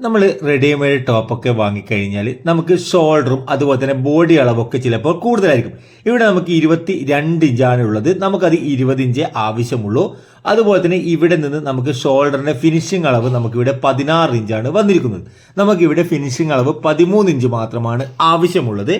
നമ്മൾ റെഡിമെയ്ഡ് ടോപ്പൊക്കെ വാങ്ങിക്കഴിഞ്ഞാൽ നമുക്ക് ഷോൾഡറും അതുപോലെ തന്നെ ബോഡി അളവൊക്കെ ചിലപ്പോൾ കൂടുതലായിരിക്കും. ഇവിടെ നമുക്ക് ഇരുപത്തി രണ്ട് ഇഞ്ചാണ് ഉള്ളത്. നമുക്കത് ഇരുപത് ഇഞ്ച് ആവശ്യമുള്ളൂ. അതുപോലെ തന്നെ ഇവിടെ നിന്ന് നമുക്ക് ഷോൾഡറിന്റെ ഫിനിഷിംഗ് അളവ് നമുക്കിവിടെ പതിനാറ് ഇഞ്ചാണ് വന്നിരിക്കുന്നത്. നമുക്കിവിടെ ഫിനിഷിംഗ് അളവ് പതിമൂന്ന് ഇഞ്ച് മാത്രമാണ് ആവശ്യമുള്ളത്.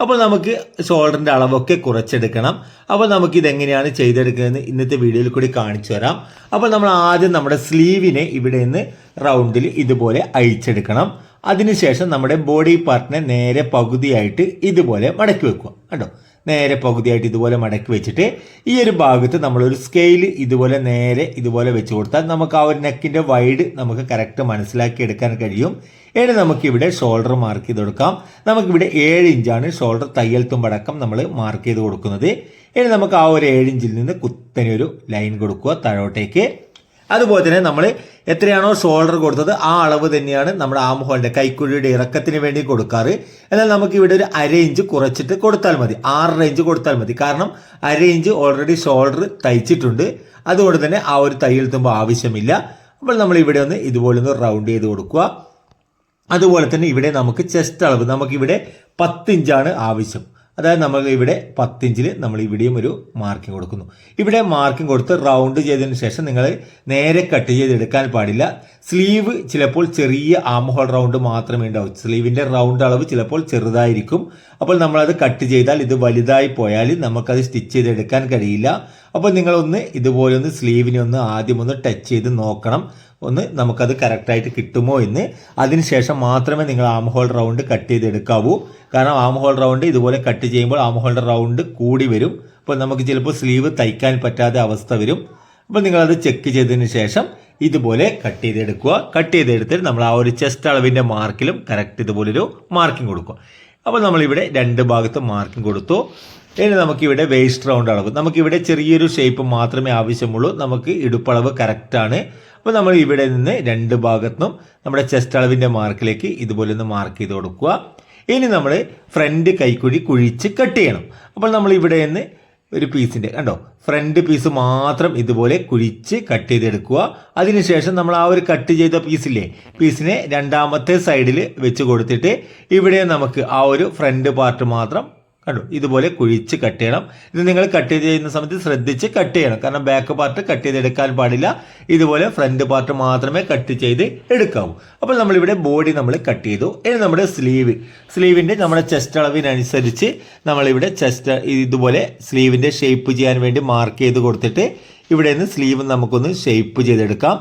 അപ്പോൾ നമുക്ക് ഷോൾഡറിന്റെ അളവൊക്കെ കുറച്ചെടുക്കണം. അപ്പോൾ നമുക്ക് ഇതെങ്ങനെയാണ് ചെയ്തെടുക്കുന്നത് ഇന്നത്തെ വീഡിയോയിൽ കൂടി കാണിച്ചു തരാം. അപ്പോൾ നമ്മൾ ആദ്യം നമ്മുടെ സ്ലീവിനെ ഇവിടെ നിന്ന് റൗണ്ടിൽ ഇതുപോലെ അഴിച്ചെടുക്കണം. അതിനുശേഷം നമ്മുടെ ബോഡി പാർട്ടിനെ നേരെ പകുതിയായിട്ട് ഇതുപോലെ മടക്കി വെക്കുക. കണ്ടോ? നേരെ പകുതിയായിട്ട് ഇതുപോലെ മടക്കി വെച്ചിട്ട് ഈ ഒരു ഭാഗത്ത് നമ്മളൊരു സ്കെയിൽ ഇതുപോലെ നേരെ ഇതുപോലെ വെച്ച് കൊടുത്താൽ നമുക്ക് ആ ഒരു നെക്കിന്റെ വൈഡ് നമുക്ക് കറക്റ്റ് മനസ്സിലാക്കി എടുക്കാൻ കഴിയും. ഇനി നമുക്കിവിടെ ഷോൾഡർ മാർക്ക് ചെയ്ത് കൊടുക്കാം. നമുക്കിവിടെ ഏഴ് ഇഞ്ചാണ് ഷോൾഡർ തയ്യൽ തുമ്പടക്കം നമ്മൾ മാർക്ക് ചെയ്ത് കൊടുക്കുന്നത്. ഇനി നമുക്ക് ആ ഒരു ഏഴ് ഇഞ്ചിൽ നിന്ന് കുത്തനെ ഒരു ലൈൻ കൊടുക്കുക താഴോട്ടേക്ക്. അതുപോലെ തന്നെ നമ്മൾ എത്രയാണോ ഷോൾഡർ കൊടുത്തത് ആ അളവ് തന്നെയാണ് നമ്മുടെ ആം ഹോളിന്റെ കൈക്കുഴിയുടെ ഇറക്കത്തിന് വേണ്ടി കൊടുക്കാറ്. എന്നാൽ നമുക്ക് ഇവിടെ ഒരു അര ഇഞ്ച് കുറച്ചിട്ട് കൊടുത്താൽ മതി. ആറര ഇഞ്ച് കൊടുത്താൽ മതി. കാരണം അര ഇഞ്ച് ഓൾറെഡി ഷോൾഡർ തയ്ച്ചിട്ടുണ്ട്. അതുകൊണ്ട് തന്നെ ആ ഒരു തയ്യൽ തുമ്പ് ആവശ്യമില്ല. അപ്പോൾ നമ്മൾ ഇവിടെ ഒന്ന് ഇതുപോലെ ഒന്ന് റൗണ്ട് ചെയ്ത് കൊടുക്കുക. അതുപോലെ തന്നെ ഇവിടെ നമുക്ക് ചെസ്റ്റ് അളവ് നമുക്കിവിടെ പത്ത് ഇഞ്ചാണ് ആവശ്യം. അതായത് നമ്മൾ ഇവിടെ പത്തിഞ്ചിൽ നമ്മൾ ഇവിടെയും ഒരു മാർക്കിംഗ് കൊടുക്കുന്നു. ഇവിടെ മാർക്കിംഗ് കൊടുത്ത് റൗണ്ട് ചെയ്തതിന് ശേഷം നിങ്ങൾ നേരെ കട്ട് ചെയ്തെടുക്കാൻ പാടില്ല. സ്ലീവ് ചിലപ്പോൾ ചെറിയ ആം ഹോൾ റൗണ്ട് മാത്രമേ ഉണ്ടാവും. സ്ലീവിന്റെ റൗണ്ട് അളവ് ചിലപ്പോൾ ചെറുതായിരിക്കും. അപ്പോൾ നമ്മളത് കട്ട് ചെയ്താൽ ഇത് വലുതായി പോയാൽ നമുക്കത് സ്റ്റിച്ച് ചെയ്തെടുക്കാൻ കഴിയില്ല. അപ്പോൾ നിങ്ങളൊന്ന് ഇതുപോലെ ഒന്ന് സ്ലീവിനെ ഒന്ന് ആദ്യം ഒന്ന് ടച്ച് ചെയ്ത് നോക്കണം. ഒന്ന് നമുക്കത് കറക്റ്റായിട്ട് കിട്ടുമോ എന്ന്. അതിനുശേഷം മാത്രമേ നിങ്ങൾ ആം ഹോൾ റൗണ്ട് കട്ട് ചെയ്തെടുക്കാവൂ. കാരണം ആം ഹോൾ റൗണ്ട് ഇതുപോലെ കട്ട് ചെയ്യുമ്പോൾ ആം ഹോൾ റൗണ്ട് കൂടി വരും. അപ്പോൾ നമുക്ക് ചിലപ്പോൾ സ്ലീവ് തയ്ക്കാൻ പറ്റാത്ത അവസ്ഥ വരും. അപ്പോൾ നിങ്ങളത് ചെക്ക് ചെയ്തതിന് ശേഷം ഇതുപോലെ കട്ട് ചെയ്തെടുക്കുക. കട്ട് ചെയ്തെടുത്തിട്ട് നമ്മൾ ആ ഒരു ചെസ്റ്റ് അളവിന്റെ മാർക്കിലും കറക്റ്റ് ഇതുപോലൊരു മാർക്കിംഗ് കൊടുക്കുക. അപ്പോൾ നമ്മളിവിടെ രണ്ട് ഭാഗത്ത് മാർക്കിംഗ് കൊടുത്തു. ഇനി നമുക്കിവിടെ വേസ്റ്റ് റൗണ്ട് അളവ് നമുക്കിവിടെ ചെറിയൊരു ഷേപ്പ് മാത്രമേ ആവശ്യമുള്ളൂ. നമുക്ക് ഇടുപ്പളവ് കറക്റ്റാണ് അപ്പോൾ നമ്മൾ ഇവിടെ നിന്ന് രണ്ട് ഭാഗത്തും നമ്മുടെ ചെസ്റ്റ് അളവിന്റെ മാർക്കിലേക്ക് ഇതുപോലെ ഒന്ന് മാർക്ക് ചെയ്ത് കൊടുക്കുക. ഇനി നമ്മൾ ഫ്രണ്ട് കൈക്കുഴി കുഴിച്ച് കട്ട് ചെയ്യണം. അപ്പോൾ നമ്മൾ ഇവിടെ നിന്ന് ഒരു പീസിന്റെ കണ്ടോ? ഫ്രണ്ട് പീസ് മാത്രം ഇതുപോലെ കുഴിച്ച് കട്ട് ചെയ്തെടുക്കുക. അതിനുശേഷം നമ്മൾ ആ ഒരു കട്ട് ചെയ്ത പീസില്ലേ പീസിനെ രണ്ടാമത്തെ സൈഡിൽ വെച്ച് കൊടുത്തിട്ട് ഇവിടെ നമുക്ക് ആ ഒരു ഫ്രണ്ട് പാർട്ട് മാത്രം കണ്ടു. ഇതുപോലെ കുഴിച്ച് കട്ട് ചെയ്യണം. ഇത് നിങ്ങൾ കട്ട് ചെയ്യുന്ന സമയത്ത് ശ്രദ്ധിച്ച് കട്ട് ചെയ്യണം. കാരണം ബാക്ക് പാർട്ട് കട്ട് ചെയ്തെടുക്കാൻ പാടില്ല. ഇതുപോലെ ഫ്രണ്ട് പാർട്ട് മാത്രമേ കട്ട് ചെയ്ത് എടുക്കാവൂ. അപ്പോൾ നമ്മളിവിടെ ബോഡി നമ്മൾ കട്ട് ചെയ്തു. ഇനി നമ്മുടെ സ്ലീവ് സ്ലീവിന്റെ നമ്മുടെ ചെസ്റ്റ് അളവിനനുസരിച്ച് നമ്മളിവിടെ ചെസ്റ്റ് ഇതുപോലെ സ്ലീവിന്റെ ഷേപ്പ് ചെയ്യാൻ വേണ്ടി മാർക്ക് ചെയ്ത് കൊടുത്തിട്ട് ഇവിടെ നിന്ന് സ്ലീവ് നമുക്കൊന്ന് ഷേപ്പ് ചെയ്തെടുക്കാം.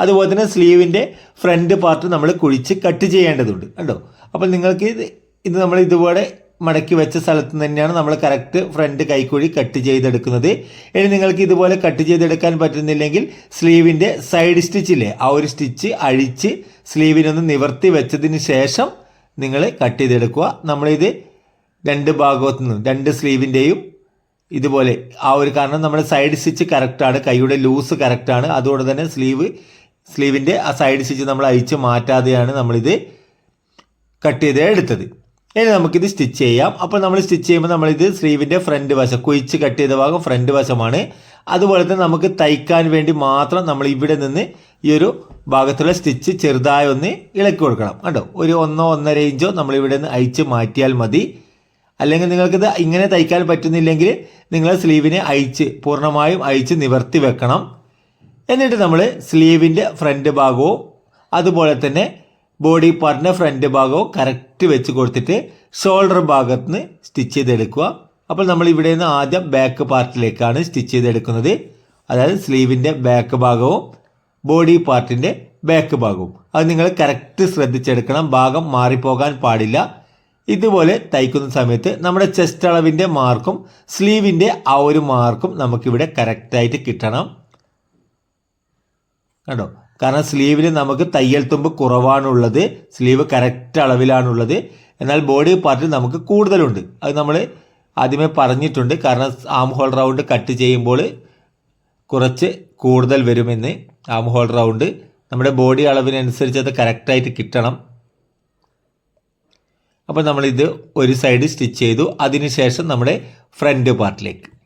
അതുപോലെ തന്നെ സ്ലീവിന്റെ ഫ്രണ്ട് പാർട്ട് നമ്മൾ കുഴിച്ച് കട്ട് ചെയ്യേണ്ടതുണ്ട്. കണ്ടോ? അപ്പോൾ നിങ്ങൾക്ക് ഇത് ഇത് നമ്മൾ ഇതുപോലെ മടക്കി വെച്ച സ്ഥലത്ത് തന്നെയാണ് നമ്മൾ കറക്റ്റ് ഫ്രണ്ട് കൈക്കുഴി കട്ട് ചെയ്തെടുക്കുന്നത്. ഇനി നിങ്ങൾക്ക് ഇതുപോലെ കട്ട് ചെയ്തെടുക്കാൻ പറ്റുന്നില്ലെങ്കിൽ സ്ലീവിന്റെ സൈഡ് സ്റ്റിച്ചില്ലേ ആ ഒരു സ്റ്റിച്ച് അഴിച്ച് സ്ലീവിനൊന്ന് നിവർത്തി വെച്ചതിന് ശേഷം നിങ്ങൾ കട്ട് ചെയ്തെടുക്കുക. നമ്മളിത് രണ്ട് ഭാഗത്തു നിന്നും രണ്ട് സ്ലീവിന്റെയും ഇതുപോലെ ആ ഒരു കാരണം നമ്മുടെ സൈഡ് സ്റ്റിച്ച് കറക്റ്റാണ് കൈയുടെ ലൂസ് കറക്റ്റാണ് അതുകൊണ്ട് തന്നെ സ്ലീവ് സ്ലീവിന്റെ ആ സൈഡ് സ്റ്റിച്ച് നമ്മൾ അഴിച്ച് മാറ്റാതെയാണ് നമ്മളിത് കട്ട് ചെയ്ത് എടുത്തത് ഇനി നമുക്കിത് സ്റ്റിച്ച് ചെയ്യാം. അപ്പോൾ നമ്മൾ സ്റ്റിച്ച് ചെയ്യുമ്പോൾ നമ്മളിത് സ്ലീവിന്റെ ഫ്രണ്ട് വശം കുഴിച്ച് കട്ട് ചെയ്ത ഭാഗം ഫ്രണ്ട് വശമാണ്. അതുപോലെ തന്നെ നമുക്ക് തയ്ക്കാൻ വേണ്ടി മാത്രം നമ്മൾ ഇവിടെ നിന്ന് ഈ ഒരു ഭാഗത്തുള്ള സ്റ്റിച്ച് ചെറുതായി ഒന്ന് ഇളക്കി കൊടുക്കണം. കണ്ടോ? ഒരു ഒന്നോ ഒന്നര ഇഞ്ചോ നമ്മൾ ഇവിടെ നിന്ന് അഴിച്ച് മാറ്റിയാൽ മതി. അല്ലെങ്കിൽ നിങ്ങൾക്കിത് ഇങ്ങനെ തയ്ക്കാൻ പറ്റുന്നില്ലെങ്കിൽ നിങ്ങൾ സ്ലീവിനെ അഴിച്ച് പൂർണമായും അഴിച്ച് നിവർത്തി വെക്കണം. എന്നിട്ട് നമ്മൾ സ്ലീവിന്റെ ഫ്രണ്ട് ഭാഗവും അതുപോലെ തന്നെ ബോഡി പാർട്ടിന്റെ ഫ്രണ്ട് ഭാഗവും കറക്റ്റ് വെച്ച് കൊടുത്തിട്ട് ഷോൾഡർ ഭാഗത്ത് നിന്ന് സ്റ്റിച്ച് ചെയ്തെടുക്കുക. അപ്പോൾ നമ്മൾ ഇവിടെ നിന്ന് ആദ്യം ബാക്ക് പാർട്ടിലേക്കാണ് സ്റ്റിച്ച് ചെയ്തെടുക്കുന്നത്. അതായത് സ്ലീവിന്റെ ബാക്ക് ഭാഗവും ബോഡി പാർട്ടിന്റെ ബാക്ക് ഭാഗവും. അത് നിങ്ങൾ കറക്റ്റ് ശ്രദ്ധിച്ചെടുക്കണം. ഭാഗം മാറിപ്പോകാൻ പാടില്ല. ഇതുപോലെ തയ്ക്കുന്ന സമയത്ത് നമ്മുടെ ചെസ്റ്റ് അളവിന്റെ മാർക്കും സ്ലീവിന്റെ ആ ഒരു മാർക്കും നമുക്കിവിടെ കറക്റ്റായിട്ട് കിട്ടണം. കണ്ടോ? കാരണം സ്ലീവിൽ നമുക്ക് തയ്യൽ തുമ്പ് കുറവാണുള്ളത് സ്ലീവ് കറക്റ്റ് അളവിലാണുള്ളത്. എന്നാൽ ബോഡി പാർട്ടിൽ നമുക്ക് കൂടുതലുണ്ട്. അത് നമ്മൾ ആദ്യമേ പറഞ്ഞിട്ടുണ്ട്. കാരണം ആം ഹോൾ റൗണ്ട് കട്ട് ചെയ്യുമ്പോൾ കുറച്ച് കൂടുതൽ വരുമെന്ന് ആം ഹോൾ റൗണ്ട്. നമ്മുടെ ബോഡി അളവിനനുസരിച്ച് അത് കറക്റ്റായിട്ട് കിട്ടണം. അപ്പോൾ നമ്മളിത് ഒരു സൈഡ് സ്റ്റിച്ച് ചെയ്തു. അതിനുശേഷം നമ്മുടെ ഫ്രണ്ട് പാർട്ടിലേക്ക്.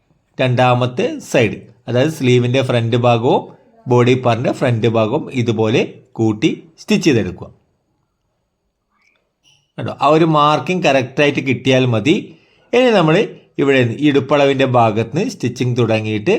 രണ്ടാമത്തെ സൈഡ് അതായത് സ്ലീവിന്റെ ഫ്രണ്ട് ഭാഗവും ബോഡി പാർട്ടിന്റെ ഫ്രണ്ട് ഭാഗം ഇതുപോലെ കൂട്ടി സ്റ്റിച്ച് ചെയ്തെടുക്കുക. കേട്ടോ ആ ഒരു മാർക്കിംഗ് കറക്റ്റായിട്ട് കിട്ടിയാൽ മതി. ഇനി നമ്മൾ ഇവിടെ ഇടുപ്പളവിന്റെ ഭാഗത്ത് നിന്ന് സ്റ്റിച്ചിങ് തുടങ്ങിയിട്ട്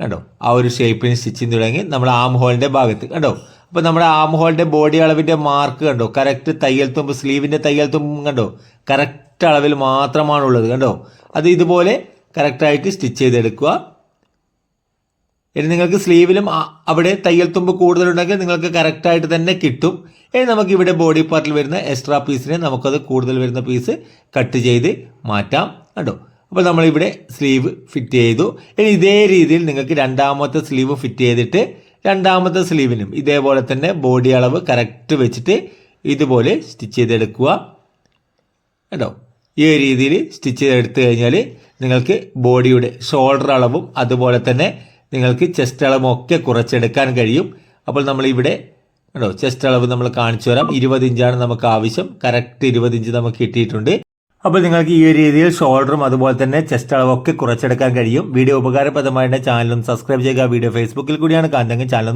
കണ്ടോ? ആ ഒരു ഷേപ്പിന് സ്റ്റിച്ചിങ് തുടങ്ങി നമ്മൾ ആം ഹോളിന്റെ ഭാഗത്ത് കണ്ടോ? അപ്പോൾ നമ്മുടെ ആം ഹോളിന്റെ ബോഡി അളവിന്റെ മാർക്ക് കണ്ടോ? കറക്റ്റ് തയ്യൽ തുമ്പ് സ്ലീവിന്റെ തയ്യൽ തുമ്പും കണ്ടോ? കറക്റ്റ് അളവിൽ മാത്രമാണുള്ളത് കണ്ടോ? അത് ഇതുപോലെ കറക്റ്റായിട്ട് സ്റ്റിച്ച് ചെയ്തെടുക്കുക. ഇനി നിങ്ങൾക്ക് സ്ലീവിലും അവിടെ തയ്യൽ തുമ്പ് കൂടുതലുണ്ടെങ്കിൽ നിങ്ങൾക്ക് കറക്റ്റായിട്ട് തന്നെ കിട്ടും. ഇനി നമുക്ക് ഇവിടെ ബോഡി പാർട്ടിൽ വരുന്ന എക്സ്ട്രാ പീസിനെ നമുക്കത് കൂടുതൽ വരുന്ന പീസ് കട്ട് ചെയ്ത് മാറ്റാം. കണ്ടോ? അപ്പോൾ നമ്മളിവിടെ സ്ലീവ് ഫിറ്റ് ചെയ്തു. ഇനി ഇതേ രീതിയിൽ നിങ്ങൾക്ക് രണ്ടാമത്തെ സ്ലീവ് ഫിറ്റ് ചെയ്തിട്ട് രണ്ടാമത്തെ സ്ലീവിനും ഇതേപോലെ തന്നെ ബോഡി അളവ് കറക്റ്റ് വെച്ചിട്ട് ഇതുപോലെ സ്റ്റിച്ച് ചെയ്തെടുക്കുക. കേട്ടോ ഈ രീതിയിൽ സ്റ്റിച്ച് ചെയ്തെടുത്തു കഴിഞ്ഞാൽ നിങ്ങൾക്ക് ബോഡിയുടെ ഷോൾഡർ അളവും അതുപോലെ തന്നെ നിങ്ങൾക്ക് ചെസ്റ്റ് അളവ് ഒക്കെ കുറച്ചെടുക്കാൻ കഴിയും. അപ്പോൾ നമ്മൾ ഇവിടെ കേട്ടോ ചെസ്റ്റ് അളവ് നമ്മൾ കാണിച്ചു തരാം. ഇരുപത് ഇഞ്ചാണ് നമുക്ക് ആവശ്യം. കറക്റ്റ് ഇരുപത് ഇഞ്ച് നമുക്ക് കിട്ടിയിട്ടുണ്ട്. അപ്പോൾ നിങ്ങൾക്ക് ഈ ഒരു രീതിയിൽ ഷോൾഡറും അതുപോലെ തന്നെ ചെസ്റ്റ് അളവൊക്കെ കുറച്ചെടുക്കാൻ കഴിയും. വീഡിയോ ഉപകാരപ്രദമായിട്ട് ചാനലും സബ്സ്ക്രൈബ് ചെയ്യുക. വീഡിയോ ഫേസ്ബുക്കിൽ കൂടിയാണ്. കാണുന്നതെങ്കിൽ ചാനൽ